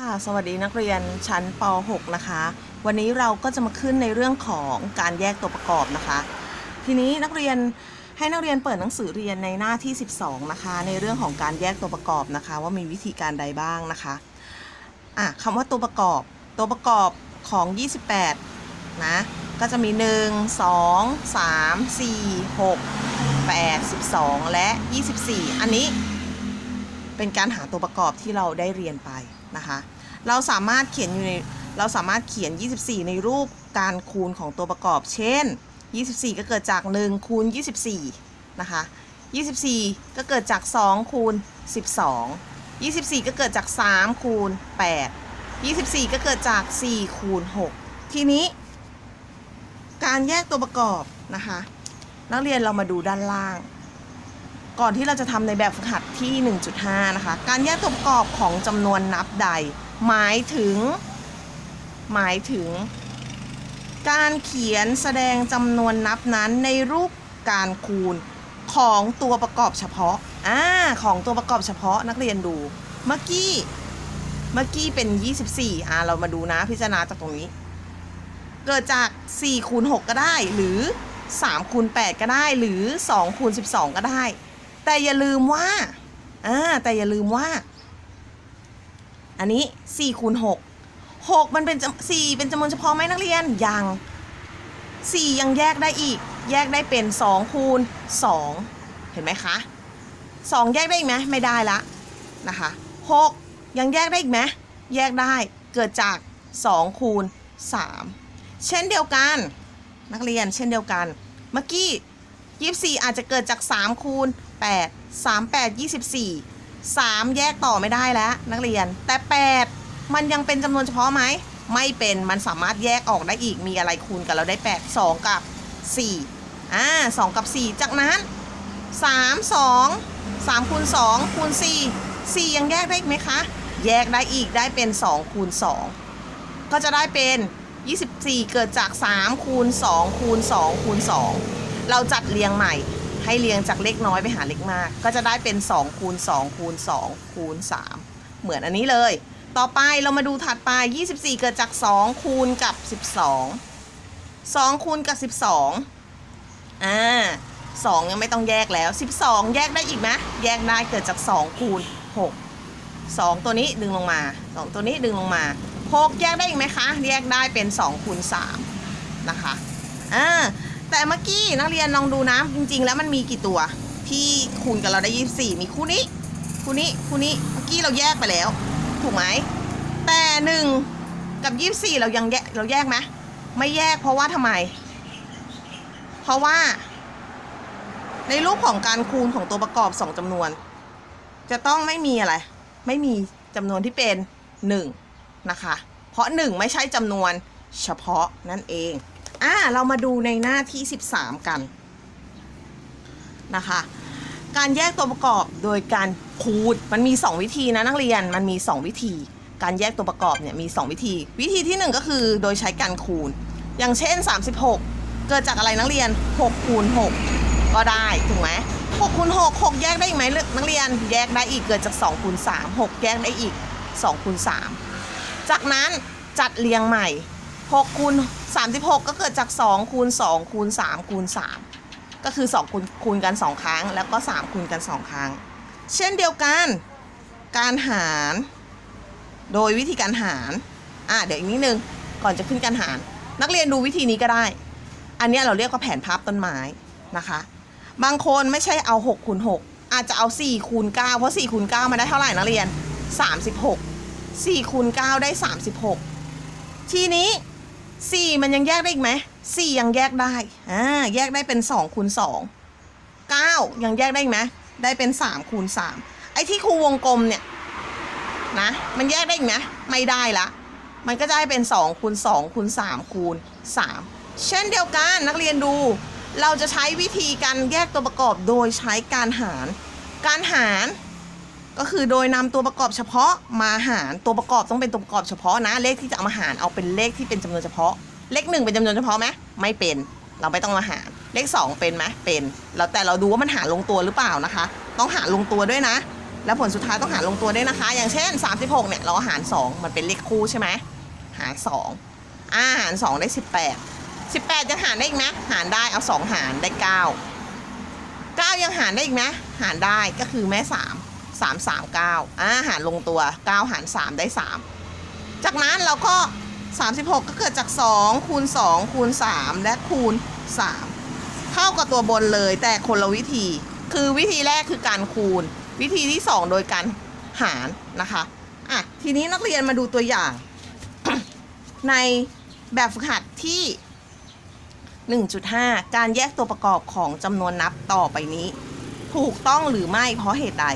ค่ะสวัสดีนักเรียนชั้นป .6 นะคะ วันนี้เราก็จะมาขึ้นในเรื่องของการแยกตัวประกอบนะคะ ทีนี้นักเรียนให้นักเรียนเปิดหนังสือเรียนในหน้าที่ 12 นะคะ ในเรื่องของการแยกตัวประกอบนะคะ ว่ามีวิธีการใดบ้างนะคะอะคำว่าตัวประกอบ ตัวประกอบของ 28 นะ ก็จะมี 1 2 3 4 6 8 12 และ 24 อันนี้ เป็นการหาตัวประกอบที่เราได้เรียนไปนะคะ เราสามารถเขียนอยู่ในเราสามารถเขียน 24 ในรูปการคูณของตัวประกอบ เช่น 24 ก็เกิดจาก 1 คูณ 24 นะคะ 24 ก็เกิดจาก 2 คูณ 12 24 ก็เกิดจาก 3 คูณ 8 24 ก็เกิดจาก 4 คูณ 6 ทีนี้ การแยกตัวประกอบนะคะ นักเรียนเรามาดูด้านล่าง ก่อนที่เราจะทำในแบบฝึกหัดที่ 1.5 นะคะ การแยกตัวประกอบของจำนวนนับใด หมายถึง หมายถึง การเขียนแสดงจำนวนนับนั้นในรูปการคูณของตัวประกอบเฉพาะ อ่า ของตัวประกอบเฉพาะนักเรียนดู เมื่อกี้ เมื่อกี้เป็น 24 อ่า เรามาดูนะพิจารณาจากตรงนี้ เกิดจาก4คูณ6ก็ได้ หรือ3คูณ8ก็ได้ หรือ2คูณ12 ก็ได้ แต่อย่าลืมว่าอ่าแต่อย่าลืมว่า อันนี้4คูณ6 6มันเป็นจำ4เป็นจำนวนเฉพาะไหมนักเรียนยัง4ยังแยกได้อีก แยกได้เป็น2คูณ2เห็นไหมคะ2แยกได้อีกไหมไม่ได้ละนะคะ6ยังแยกได้อีกไหมแยกได้เกิดจาก2คูณ3เช่นเดียวกัน นักเรียนเช่นเดียวกัน เมื่อกี้24อาจจะเกิดจาก3คูณ 8 3 8 24 3 แยกต่อไม่ได้แล้วนักเรียน แต่ 8 มันยังเป็นจำนวนเฉพาะไหม ไม่เป็นมันสามารถแยกออกได้อีกมีอะไรคูณกันเราได้ 8 2 กับ 4 อ่า 2 กับ 4 จากนั้น 3 2 3คูณ2คูณ4 4 ยังแยกได้อีกไหมคะ แยกได้อีกได้เป็น2คูณ2ก็จะได้เป็น 24 เกิดจาก3คูณ2คูณ2คูณ2เราจัดเรียงใหม่ ให้เรียงจากเลขน้อยไปหาเลขมาก ก็จะได้เป็น2คูณ2คูณ2คูณ3เหมือนอันนี้เลย ต่อไปเรามาดูถัดไป 24 เกิดจาก 2 คูณกับ 12 2 คูณกับ 12อ่า2ยังไม่ต้องแยกแล้ว 12 แยกได้อีกไหมแยกได้เกิดจาก 2 คูณ 6 2 ตัวนี้ดึงลงมา 2 ตัวนี้ดึงลงมา 6 แยกได้อีกไหมคะ แยกได้เป็น2คูณ3นะคะอ่า แต่เมื่อกี้นักเรียนลองดูนะจริง ๆ แล้วมันมีกี่ตัว ที่คูณกับเราได้ 24 มีคู่นี้ คู่นี้คู่นี้เมื่อกี้เราแยกไปแล้ว ถูกไหมแต่หนึ่งกับ 24 เรายังแยกเราแยกไหมไม่แยกเพราะว่าทำไม เพราะว่า ในรูปของการคูณของตัวประกอบ 2จำนวน จะต้องไม่มีอะไร ไม่มีจำนวนที่เป็น 1 นะคะ เพราะ 1 ไม่ใช่จำนวนเฉพาะนั่นเอง อ่าเรามาดูในหน้าที่ 13 กันนะคะ การแยกตัวประกอบโดยการคูณมันมี 2 วิธีนะนักเรียนมันมี 2 วิธี การแยกตัวประกอบเนี่ยมี 2 วิธี วิธีที่ 1 ก็คือโดยใช้การคูณ อย่างเช่น 36 เกิดจากอะไรนักเรียน6คูณ6ก็ได้ถูกไหม6คูณ6 6 แยกได้อีกไหมนักเรียนแยกได้อีกเกิดจาก2คูณ3 6 แยกได้อีก2คูณ3จากนั้นจัดเรียงใหม่ 6คูณ36 ก็เกิดจาก 2 คูณ 2 คูณ 3 คูณ 3 ก็คือ 2 คูณคูณกัน 2 ครั้ง แล้วก็ 3 คูณกัน 2 ครั้ง เช่นเดียวกัน การหาร โดยวิธีการหาร อะเดี๋ยวอีกนิดนึง ก่อนจะขึ้นการหาร นักเรียนดูวิธีนี้ก็ได้ อันเนี้ยเราเรียกว่าแผนภาพต้นไม้นะคะ บางคนไม่ใช่เอา6คูณ6อาจจะเอา4คูณ9เพราะ4คูณ9มาได้เท่าไหร่นักเรียน 36 4คูณ9ได้ 36 ทีนี้ 4มันยังแยกได้อีกไหม4ยังแยกได้อ่าแยกได้เป็น2คูณ2 9ยังแยกได้อีกไหมได้เป็น3คูณ3ไอ้ที่ครูวงกลมเนี่ยนะมันแยกได้อีกไหมไม่ได้ละมันก็จะได้เป็น2คูณ2คูณ3คูณ3 เช่นเดียวกันนักเรียนดู เราจะใช้วิธีการแยกตัวประกอบโดยใช้การหาร การหาร ก็คือโดยนำตัวประกอบเฉพาะมาหารตัวประกอบต้องเป็นตัวประกอบเฉพาะนะ เลขที่จะเอามาหารเอาเป็นเลขที่เป็นจำนวนเฉพาะ เลขหนึ่งเป็นจำนวนเฉพาะไหมไม่เป็น เราไม่ต้องมาหาร เลขสองเป็นไหมเป็นเราแต่เราดูว่ามันหารลงตัวหรือเปล่านะคะ ต้องหารลงตัวด้วยนะ แล้วผลสุดท้ายต้องหารลงตัวด้วยนะคะ อย่างเช่น 36เนี่ยเราหาร 2 มันเป็นเลขคู่ใช่ไหมหาร2อ่าหาร 2 ได้ 18 18ยังหารได้อีกไหมหารได้เอา 2 หารได้ 9 9 ยังหารได้อีกไหมหารได้ก็คือแม่ 3 3 3 9อ่าหารลงตัว 9 หาร 3 ได้ 3 จากนั้นเราก็ 36 ก็เกิดจาก 2 คูณ 2 คูณ 3 และคูณ 3 เท่ากับตัวบนเลยแต่คนละวิธี คือวิธีแรกคือการคูณ วิธีที่ 2 โดยการหารนะคะอะทีนี้นักเรียนมาดูตัวอย่าง ในแบบฝึกหัดที่ 1.5 การแยกตัวประกอบของจำนวนนับต่อไปนี้ ถูกต้องหรือไม่เพราะเหตุใด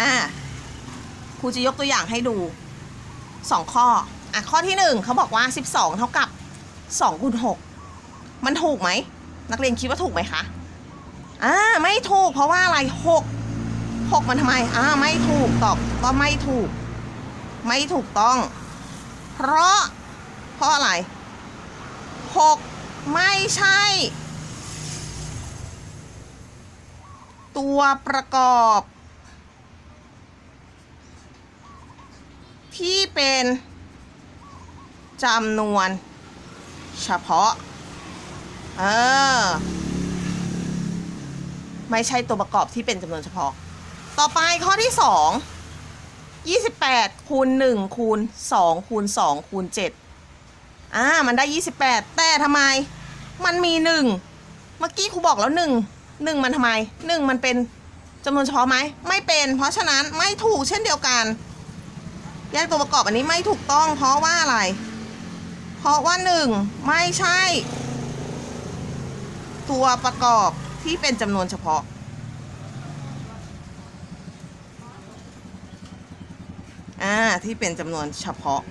อะครูจะยกตัวอย่างให้ดู 2 ข้อ อะ ข้อที่ 1เขาบอกว่า 12 เท่ากับ2คูณ6มันถูกไหม นักเรียนคิดว่าถูกไหมคะอ่าไม่ถูกเพราะว่าอะไร 6 6 มันทำไมอ่าไม่ถูกตอบว่าไม่ถูก ไม่ถูกต้อง เพราะ เพราะอะไร 6 ไม่ใช่ ตัวประกอบ ที่เป็นจำนวนเฉพาะ เออ ไม่ใช่ตัวประกอบที่เป็นจำนวนเฉพาะ ต่อไปข้อที่2 28คูณ1คูณ2คูณ2คูณ7อ่า มันได้28แต่ทำไม มันมี1เมื่อกี้ครูบอกแล้ว1 1มันทำไม1มันเป็นจำนวนเฉพาะไหม ไม่เป็น เพราะฉะนั้นไม่ถูกเช่นเดียวกัน แยกตัวประกอบอันนี้ไม่ถูกต้อง เพราะว่าอะไร เพราะว่า1ไม่ใช่ ตัวประกอบที่เป็นจำนวนเฉพาะ อ่า ที่เป็นจำนวนเฉพาะ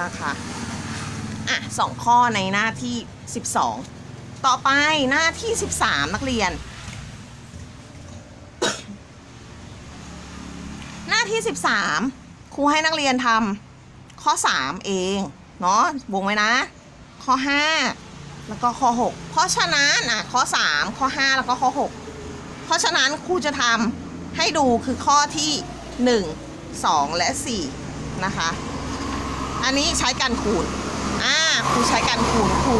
นะคะอะสองข้อในหน้าที่ 12 ต่อไปหน้าที่ 13 นักเรียน หน้า ที่ 13 ครูให้นักเรียนทำข้อ 3 เองเนาะวงไว้นะ ข้อ 5 แล้วก็ข้อ 6 เพราะฉะนั้นอะข้อ 3 ข้อ 5 แล้วก็ข้อ 6 เพราะฉะนั้นครูจะทำให้ดูคือข้อที่ 1 2 และ 4 นะคะ อันนี้ใช้การคูณอ่าครูใช้การคูณครู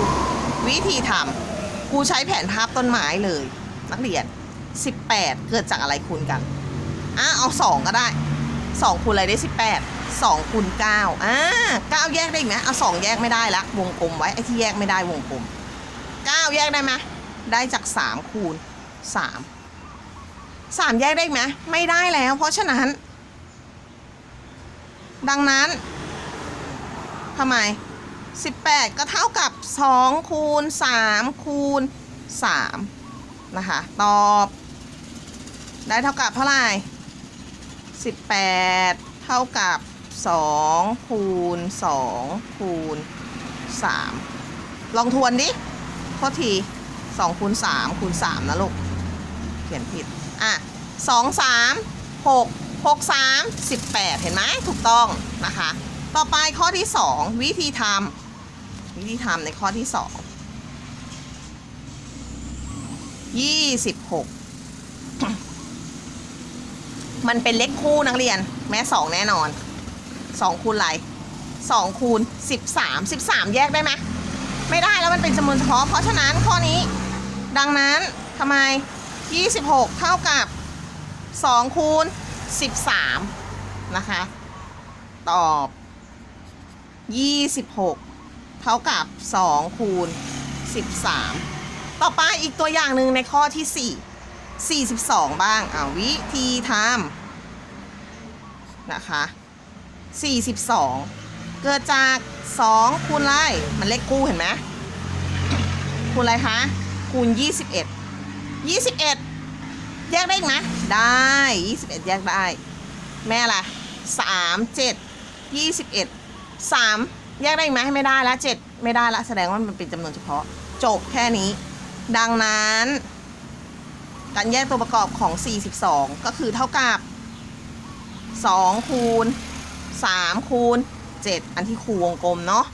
วิธีทำครูใช้แผนภาพต้นไม้เลย นักเรียน 18 เกิดจากอะไรคูณกันอะเอา 2 ก็ได้ 2คูณอะไรได้ 18 2คูณ9อ่า9แยกได้อีกไหมเอา2แยกไม่ได้ละวงกลมไว้ไอ้ที่แยกไม่ได้วงกลม 9 แยกได้ไหมได้จาก 3 คูณ 3 3 แยกได้ไหมไม่ได้แล้ว เพราะฉะนั้น ดังนั้นทำไม 18 ก็เท่ากับ 2 คูณ 3 คูณ 3 นะคะ ตอบ ได้เท่ากับเท่าไหร่ 18 เท่ากับ 2 คูณ 2 คูณ 3 ลองทวนดิโทษที 2 คูณ 3 คูณ 3 นะลูก เขียนผิด อะ 2 3 6 6 3 18 เห็นไหมถูกต้องนะคะ ต่อไปข้อที่ 2 วิธีทำวิธีทำในข้อที่ 2 26 มันเป็นเลขคู่นักเรียน แม่2แน่นอน2คูณอะไร2คูณ13 13แยกได้ไหมไม่ได้แล้วมันเป็นจำนวนเฉพาะ เพราะฉะนั้นข้อนี้ ดังนั้นทำไม26เท่ากับ2คูณ13นะคะ ตอบ26เท่ากับ2คูณ13ต่อไปอีกตัวอย่างหนึ่งในข้อที่4 42 บ้างอ่าวิธีทำนะคะ 42 เกิดจาก 2 คูณอะไรมันเลขคู่เห็นไหมคูณอะไรคะ คูณ 21 21 แยกได้อีกไหมได้ 21 แยกได้ แม่ล่ะ3 7 21 3 แยกได้อีกไหมไม่ได้ละ7ไม่ได้ละแสดงว่ามันเป็นจำนวนเฉพาะ จบแค่นี้ ดังนั้น การแยกตัวประกอบของ 42 ก็คือเท่ากับ 2 คูณ 3 คูณ 7 อันที่ครูวงกลมเนาะ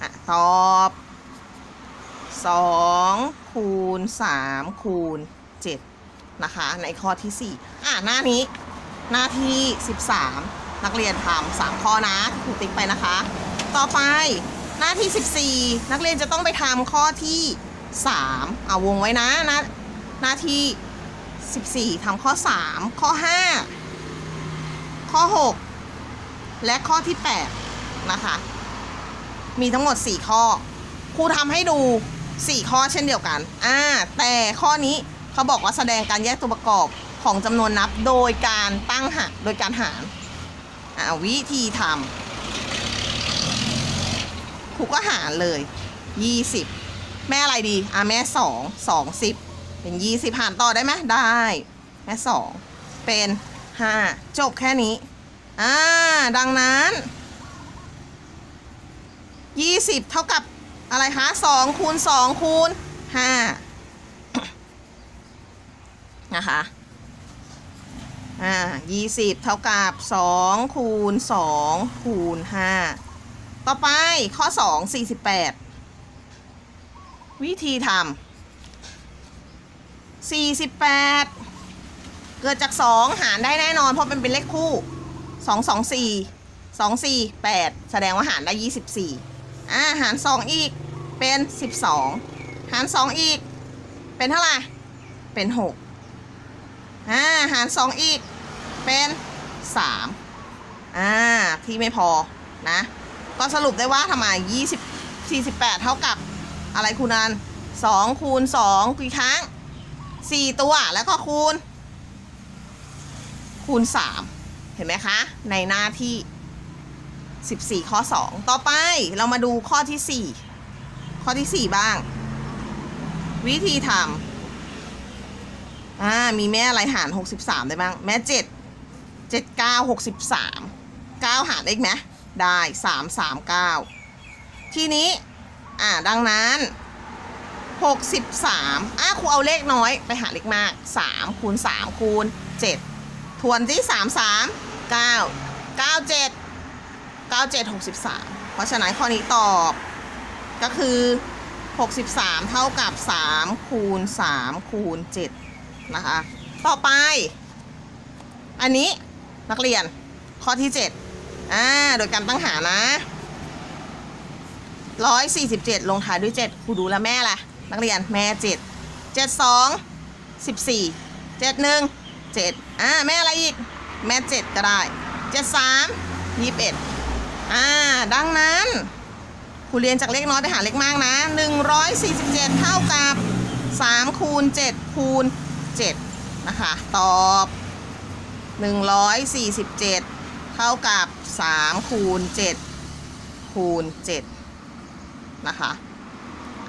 อะตอบ 2 คูณ 3 คูณ 7 นะคะ ในข้อที่ 4 อะ หน้านี้หน้าที่ 13 นักเรียนทำสามข้อนะที่ครูติ๊กไปนะคะ ต่อไปหน้าที่ 14 นักเรียนจะต้องไปทำข้อที่ 3เอาวงไว้นะหน้าหน้าที่ 14ทำข้อ 3 ข้อ 5 ข้อ 6 และข้อที่ 8 นะคะ มีทั้งหมด 4 ข้อ ครูทำให้ดู 4 ข้อเช่นเดียวกันอ่าแต่ข้อนี้เขาบอกว่าแสดงการแยกตัวประกอบของจำนวนนับโดยการตั้งหารโดยการหารอ่าวิธีทำครูก็หารเลย 20 แม่อะไรดีอะแม่สองสองสิบเป็นยี่สิบหารต่อได้ไหมได้ แม่สองเป็นห้าจบแค่นี้อ่าดังนั้นยี่สิบเท่ากับอะไรคะสองคูณสองคูณห้านะคะอ่ายี่สิบเท่ากับสองคูณสองคูณห้าต่อไปข้อสองสี่สิบแปด วิธีทำ48 เกิดจาก 2 หารได้แน่นอน เพราะเป็นเป็นเลขคู่ 2 2 4 2 4 8 แสดงว่าหารได้ 24อ่าหาร 2 อีกเป็น 12 หาร 2 อีก เป็นเท่าไหร่ เป็น 6อ่าหาร 2 อีก เป็น 3อ่าที่ไม่พอนะ ก็สรุปได้ว่าทำไม20 48 เท่ากับ อะไรคูณนัน2คูณ2กี่ครั้ง4ตัวแล้วก็คูณ คูณ3เห็นไหมคะ ในหน้าที่14ข้อ2ต่อไปเรามาดูข้อที่4ข้อที่4บ้าง วิธีทำอ่ามีแม่อะไรหาร63ได้บ้าง แม่7 7 9 63 9หกสิบสารได้อีกไหมได้3 3 9ทีนี้ อ่าดังนั้น 63อะครูเอาเลขน้อยไปหาเลขมาก 3 คูณ 3 คูณ 7 ทวนที่ 3 3 9 9 7 97 63 เพราะฉะนั้นข้อนี้ตอบก็คือ 63 เท่ากับ 3 คูณ 3 คูณ 7 นะคะ ต่อไป อันนี้นักเรียนข้อที่ 7อ่าโดยการตั้งหานะ ร้อยสี่สิบเจ็ดลงท้ายด้วยเจ็ดครูดูแล้วแม่ละนักเรียนแม่เจ็ดเจ็ดสองสิบสี่เจ็ดหนึ่งเจ็ดอ่าแม่อะไรอีก แม่เจ็ดก็ได้เจ็ดสามยี่สิบเอ็ดอ่าดังนั้นครูเรียนจากเลขน้อยไปหาเลขมากนะหนึ่งร้อยสี่สิบเจ็ดเท่ากับสามคูณเจ็ดคูณเจ็ดนะคะตอบหนึ่งร้อยสี่สิบเจ็ดเท่ากับสามคูณเจ็ดคูณเจ็ด นะคะ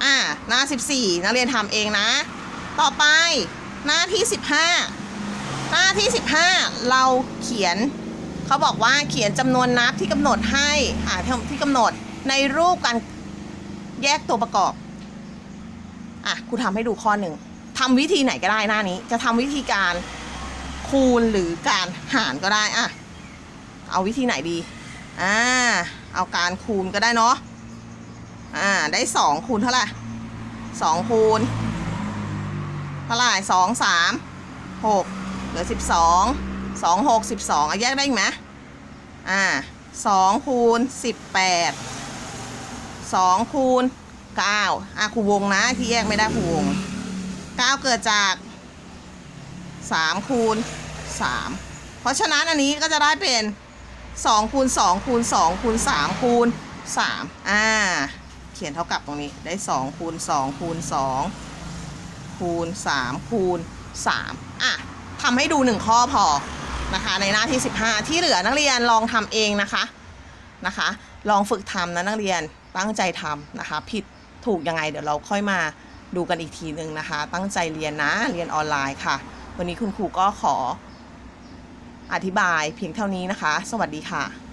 อ่าหน้า 14 นักเรียนทำเองนะ ต่อไปหน้าที่ 15 หน้าที่ 15 เราเขียนเขาบอกว่าเขียนจำนวนนับที่กำหนดให้อ่าที่กำหนดในรูปการแยกตัวประกอบ อะครูทำให้ดูข้อหนึ่งทำวิธีไหนก็ได้หน้านี้ จะทำวิธีการคูณหรือการหารก็ได้อะเอาวิธีไหนดีอ่าเอาการคูณก็ได้เนาะ อ่า ได้สองคูณเท่าไหร่สองคูณเท่าไหร่สองสามหกเหลือสิบสองสองหกสิบสองแยกได้ไหมอ่าสองคูณสิบแปดสองคูณเก้าอะคูวงนะที่แยกไม่ได้คูวงเก้าเกิดจากสามคูณสามเพราะฉะนั้นอันนี้ก็จะได้เป็นสองคูณสองคูณสองคูณสามคูณสามอ่า เขียนเท่ากับตรงนี้ได้สองคูณสองคูณสองคูณสามคูณสามอะทำให้ดูหนึ่งข้อพอนะคะ ในหน้าที่ 15 ที่เหลือนักเรียนลองทำเองนะคะนะคะ ลองฝึกทำนะนักเรียนตั้งใจทำนะคะ ผิดถูกยังไงเดี๋ยวเราค่อยมาดูกันอีกทีหนึ่งนะคะ ตั้งใจเรียนนะเรียนออนไลน์ค่ะ วันนี้คุณครูก็ขออธิบายเพียงเท่านี้นะคะ สวัสดีค่ะ